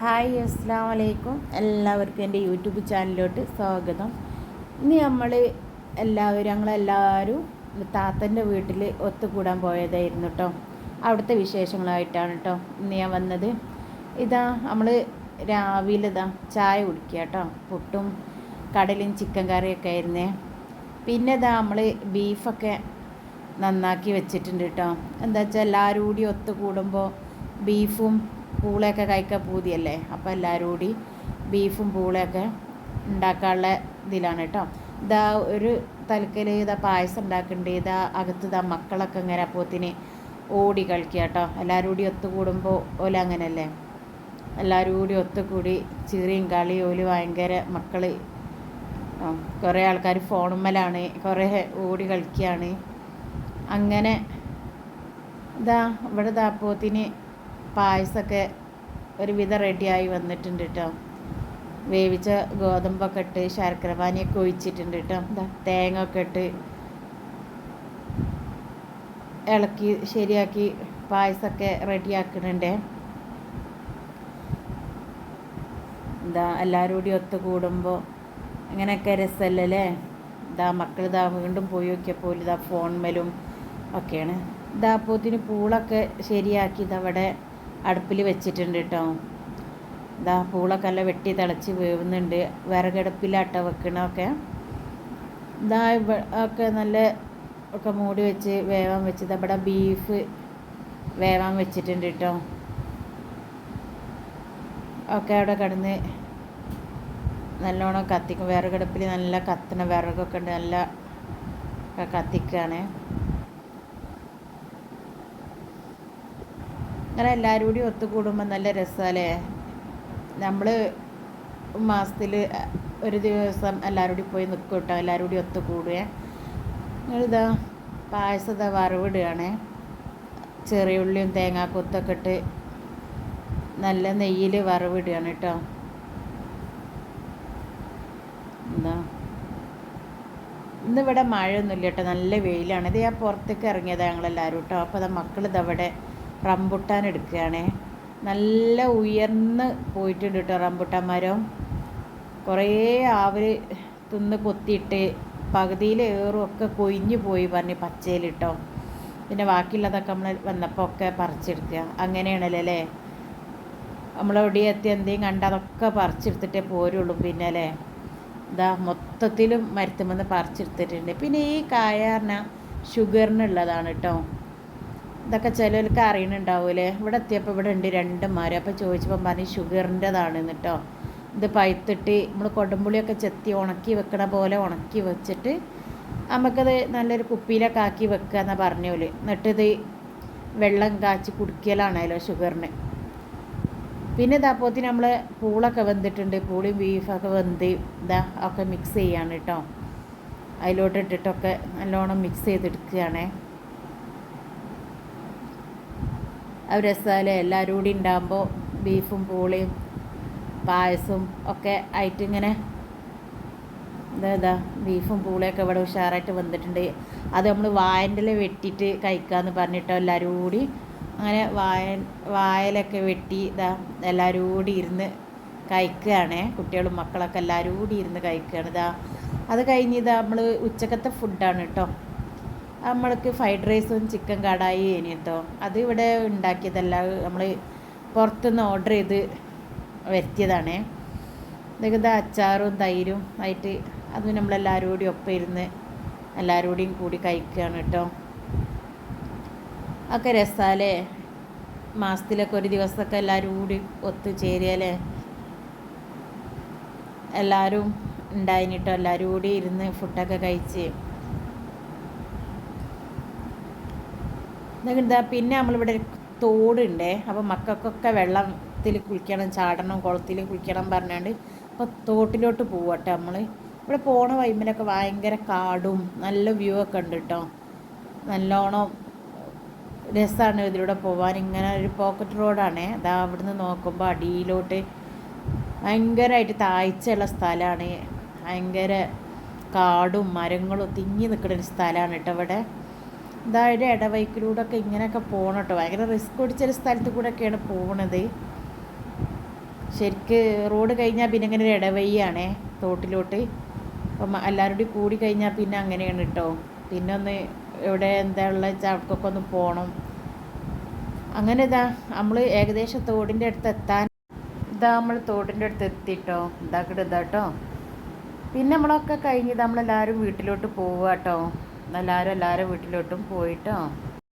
Hi അസ്സാം വലൈക്കും എല്ലാവർക്കും എന്റെ യൂട്യൂബ് ചാനലിലോട്ട് സ്വാഗതം. ഇന്ന് നമ്മൾ എല്ലാവരും ഞങ്ങളെല്ലാവരും താത്തന്റെ വീട്ടിൽ ഒത്തുകൂടാൻ പോയതായിരുന്നു കേട്ടോ അവിടുത്തെ വിശേഷങ്ങളായിട്ടാണ് കേട്ടോ ഇന്ന് ഞാൻ വന്നത്. ഇതാ നമ്മൾ രാവിലെ ഇതാ ചായ കുടിക്കുക കേട്ടോ പുട്ടും കടലും ചിക്കൻ കറിയൊക്കെ ആയിരുന്നേ. പിന്നെ ഇതാ നമ്മൾ ബീഫൊക്കെ നന്നാക്കി വെച്ചിട്ടുണ്ട് കേട്ടോ എന്താ വെച്ചാൽ എല്ലാവരും കൂടി ഒത്തുകൂടുമ്പോൾ ബീഫും പൂളയൊക്കെ കഴിക്കാൻ പൂതിയല്ലേ? അപ്പോൾ എല്ലാവരും കൂടി ബീഫും പൂളയൊക്കെ ഉണ്ടാക്കാനുള്ള ഇതിലാണ് കേട്ടോ. ഇതാ ഒരു തലക്കൽ ഇതാ പായസം ഉണ്ടാക്കുന്നുണ്ട് ഇതാ അകത്ത് ഇതാ മക്കളൊക്കെ ഇങ്ങനെ അപ്പോത്തിന് ഓടി കളിക്കുക കേട്ടോ. എല്ലാവരും കൂടി ഒത്തുകൂടുമ്പോൾ ഓല അങ്ങനെയല്ലേ എല്ലാവരും കൂടി ഒത്തുകൂടി ചിറിയും കളി ഓൽ ഭയങ്കര മക്കൾ കുറേ ആൾക്കാർ ഫോണുമ്മലാണ് കുറേ ഓടി കളിക്കുകയാണ് അങ്ങനെ ഇതാ ഇവിടെ ദാപ്പോത്തിന് പായസമൊക്കെ ഒരുവിധം റെഡിയായി വന്നിട്ടുണ്ട് കേട്ടോ. വേവിച്ച ഗോതമ്പൊക്കെ ഇട്ട് ശർക്കര പാനിയൊക്കെ ഒഴിച്ചിട്ടുണ്ട് കേട്ടോ. തേങ്ങ ഒക്കെ ഇട്ട് ഇളക്കി ശരിയാക്കി പായസമൊക്കെ റെഡിയാക്കുന്നുണ്ടേ. എന്താ എല്ലാവരും കൂടി ഒത്തു കൂടുമ്പോൾ അങ്ങനെയൊക്കെ രസമല്ലേ ഇതാ മക്കൾ ഇതാ വീണ്ടും പോയി നോക്കിയപ്പോൾ ഇതാ ഫോൺമേലും ഒക്കെയാണ്. ഇതാ പോത്തിന് പൂളൊക്കെ ശരിയാക്കി. ഇതവിടെ അടുപ്പിൽ വെച്ചിട്ടുണ്ട് കേട്ടോ ഇതാ പൂളൊക്കെ നല്ല വെട്ടി തിളച്ച് വേവുന്നുണ്ട്. വിറകടുപ്പിലാട്ട വെക്കണമൊക്കെ ഇതാ ഒക്കെ. നല്ല ഒക്കെ മൂടി വെച്ച് വേവാൻ വെച്ചത്. ഇവിടെ ബീഫ് വേവാൻ വെച്ചിട്ടുണ്ട് കേട്ടോ ഒക്കെ അവിടെ കിടന്ന് നല്ലോണം കത്തിക്കും. വിറകടുപ്പിൽ നല്ല കത്തണ വിറകൊക്കെ ഉണ്ട്. നല്ല കത്തിക്കുകയാണ് അങ്ങനെ എല്ലാവരും കൂടി ഒത്തുകൂടുമ്പോൾ നല്ല രസമല്ലേ നമ്മൾ മാസത്തിൽ ഒരു ദിവസം എല്ലാവരും കൂടി പോയി നിൽക്കും കേട്ടോ എല്ലാവരും കൂടി ഒത്തുകൂടുകയെ നിങ്ങളിതാ പായസത വറവിടുകയാണേ. ചെറിയ ഉള്ളിയും തേങ്ങാക്കൊത്തൊക്കെ ഇട്ട് നല്ല നെയ്യിൽ വറവിടുകയാണ് കേട്ടോ എന്താ? ഇന്നിവിടെ മഴയൊന്നുമില്ല കേട്ടോ നല്ല വെയിലാണ്. ഇത് ഞാൻ പുറത്തേക്ക് ഇറങ്ങിയതാണ് ഞങ്ങളെല്ലാവരും കേട്ടോ അപ്പോൾ അത് മക്കൾ ഇതവിടെ റംബുട്ടാൻ എടുക്കുകയാണേ. നല്ല ഉയർന്ന് പോയിട്ടുണ്ട് കേട്ടോ റംബുട്ടാൻ മരം. കുറേ ആവർ തിന്ന് കൊത്തിയിട്ട് പകുതിയിലേറും ഒക്കെ കൊയിഞ്ഞു പോയി പറഞ്ഞ് പച്ചയിലിട്ടോ പിന്നെ ബാക്കിയുള്ളതൊക്കെ നമ്മൾ വന്നപ്പോൾ ഒക്കെ പറിച്ചെടുക്കുക. അങ്ങനെയാണല്ലോ അല്ലേ? നമ്മളെവിടെ എത്തി എന്തെങ്കിലും കണ്ട അതൊക്കെ പറിച്ചെടുത്തിട്ടേ പോരുള്ളൂ പിന്നെ അല്ലേ? ഇതാ മൊത്തത്തിലും മരുത്തുമെന്ന് പറിച്ചെടുത്തിട്ടുണ്ട്. പിന്നെ ഈ കായ പറഞ്ഞാൽ ഷുഗറിനുള്ളതാണ് കേട്ടോ ഇതൊക്കെ ചിലർക്ക് അറിയണുണ്ടാവൂലേ? ഇവിടെ എത്തിയപ്പോൾ ഇവിടെ ഉണ്ട് രണ്ട് മരം അപ്പോൾ ചോദിച്ചപ്പോൾ പറഞ്ഞ് ഷുഗറിന്റെതാണ് കേട്ടോ ഇത് പഴുത്തിട്ട് നമ്മൾ കൊടുമ്പുളിയൊക്കെ ചെത്തി ഉണക്കി വെക്കണ പോലെ ഉണക്കി വെച്ചിട്ട് നമുക്കത് നല്ലൊരു കുപ്പിയിലൊക്കെ ആക്കി വെക്കുക എന്നാണ് പറഞ്ഞോൽ. എന്നിട്ടിത് വെള്ളം കാച്ചി കുടിക്കലാണല്ലോ ഷുഗറിന്. പിന്നെ ഇതാപ്പോത്തിന് നമ്മൾ പൂളൊക്കെ വെന്തിട്ടുണ്ട്. പൂളിയും ബീഫൊക്കെ വെന്ത് ഇതാ ഒക്കെ മിക്സ് ചെയ്യാണ് കേട്ടോ അതിലോട്ട് ഇട്ടിട്ടൊക്കെ നല്ലോണം മിക്സ് ചെയ്തെടുക്കുകയാണേ അത് രസമല്ലേ? എല്ലാവരും കൂടി ഉണ്ടാകുമ്പോൾ ബീഫും പൂളിയും പായസവും ഒക്കെ ആയിട്ടിങ്ങനെ ഇതാ ബീഫും പൂളിയൊക്കെ ഇവിടെ ഉഷാറായിട്ട് വന്നിട്ടുണ്ട്. അത് നമ്മൾ വായന്റെ വെട്ടിയിട്ട് കഴിക്കാമെന്ന് പറഞ്ഞിട്ടോ എല്ലാവരും കൂടി. അങ്ങനെ വായ വായലൊക്കെ വെട്ടി ഇതാ എല്ലാവരും കൂടി ഇരുന്ന് കഴിക്കുകയാണേ. കുട്ടികളും മക്കളൊക്കെ എല്ലാവരും കൂടി ഇരുന്ന് കഴിക്കുകയാണ് ഇതാ. അത് കഴിഞ്ഞ് ഇതാ നമ്മൾ ഉച്ചക്കത്തെ ഫുഡാണ് കേട്ടോ. നമ്മൾക്ക് ഫ്രൈഡ് റൈസും ചിക്കൻ കടായി ഇനി കേട്ടോ അത് ഇവിടെ ഉണ്ടാക്കിയതല്ല. നമ്മൾ പുറത്തുനിന്ന് ഓർഡർ ചെയ്ത് വരുത്തിയതാണ്. ഇതൊക്കെ ഇതാ അച്ചാറും തൈരും ആയിട്ട് അത് നമ്മളെല്ലാവരും കൂടി ഒപ്പം ഇരുന്ന് എല്ലാവരും കൂടിയും കൂടി കഴിക്കുകയാണ് കേട്ടോ. ഒക്കെ രസാലേ. മാസത്തിലൊക്കെ ഒരു ദിവസമൊക്കെ എല്ലാവരും കൂടി ഒത്തു ചേരിയല്ലേ എല്ലാവരും ഉണ്ടായിട്ടോ എല്ലാവരും കൂടി ഇരുന്ന് ഫുഡൊക്കെ കഴിച്ച്. എന്താ പിന്നെ നമ്മളിവിടെ തോടുണ്ടേ. അപ്പോൾ മക്കൾക്കൊക്കെ വെള്ളത്തിൽ കുളിക്കണം ചാടണം കുളത്തിൽ കുളിക്കണം പറഞ്ഞാണ്ട് അപ്പോൾ തോട്ടിലോട്ട് പോവട്ടെ നമ്മൾ ഇവിടെ പോണ വൈമിലൊക്കെ ഭയങ്കര കാടും നല്ല വ്യൂ ഒക്കെ ഉണ്ട് കേട്ടോ നല്ലോണം രസമാണ് ഇതിലൂടെ പോകാൻ ഇങ്ങനെ ഒരു പോക്കറ്റ് റോഡാണ് അതാ അവിടുന്ന് നോക്കുമ്പോൾ അടിയിലോട്ട് ഭയങ്കരമായിട്ട് താഴ്ചയുള്ള സ്ഥലമാണ് ഭയങ്കര കാടും മരങ്ങളും തിങ്ങി നിൽക്കുന്ന ഒരു സ്ഥലമാണ് കേട്ടോ ഇവിടെ. ഇതായത് ഇടവൈക്കിലൂടെ ഒക്കെ ഇങ്ങനെയൊക്കെ പോകണം കേട്ടോ. ഭയങ്കര റിസ്ക് പിടിച്ചൊരു സ്ഥലത്ത് കൂടെ ഒക്കെയാണ് പോകണത് ശരിക്ക് റോഡ് കഴിഞ്ഞാൽ പിന്നെ ഇങ്ങനെ ഒരു ഇടവഴിയാണേ തോട്ടിലോട്ട്. അപ്പം എല്ലാവരും കൂടി കഴിഞ്ഞാൽ പിന്നെ അങ്ങനെയാണ് കേട്ടോ. പിന്നെ ഒന്ന് എവിടെ എന്താ ഉള്ള ചാവക്കൊക്കെ ഒന്ന് പോകണം അങ്ങനെ ഇതാ നമ്മൾ ഏകദേശം തോടിന്റെ അടുത്ത് എത്താൻ ഇതാ നമ്മൾ തോടിന്റെ അടുത്ത് എത്തിട്ടോ ഇതാക്കിട്ട് ഇതാട്ടോ പിന്നെ നമ്മളൊക്കെ കഴിഞ്ഞ് നമ്മളെല്ലാവരും വീട്ടിലോട്ട് പോവുക കേട്ടോ. എല്ലാവരും എല്ലാവരും വീട്ടിലോട്ടും പോയിട്ടോ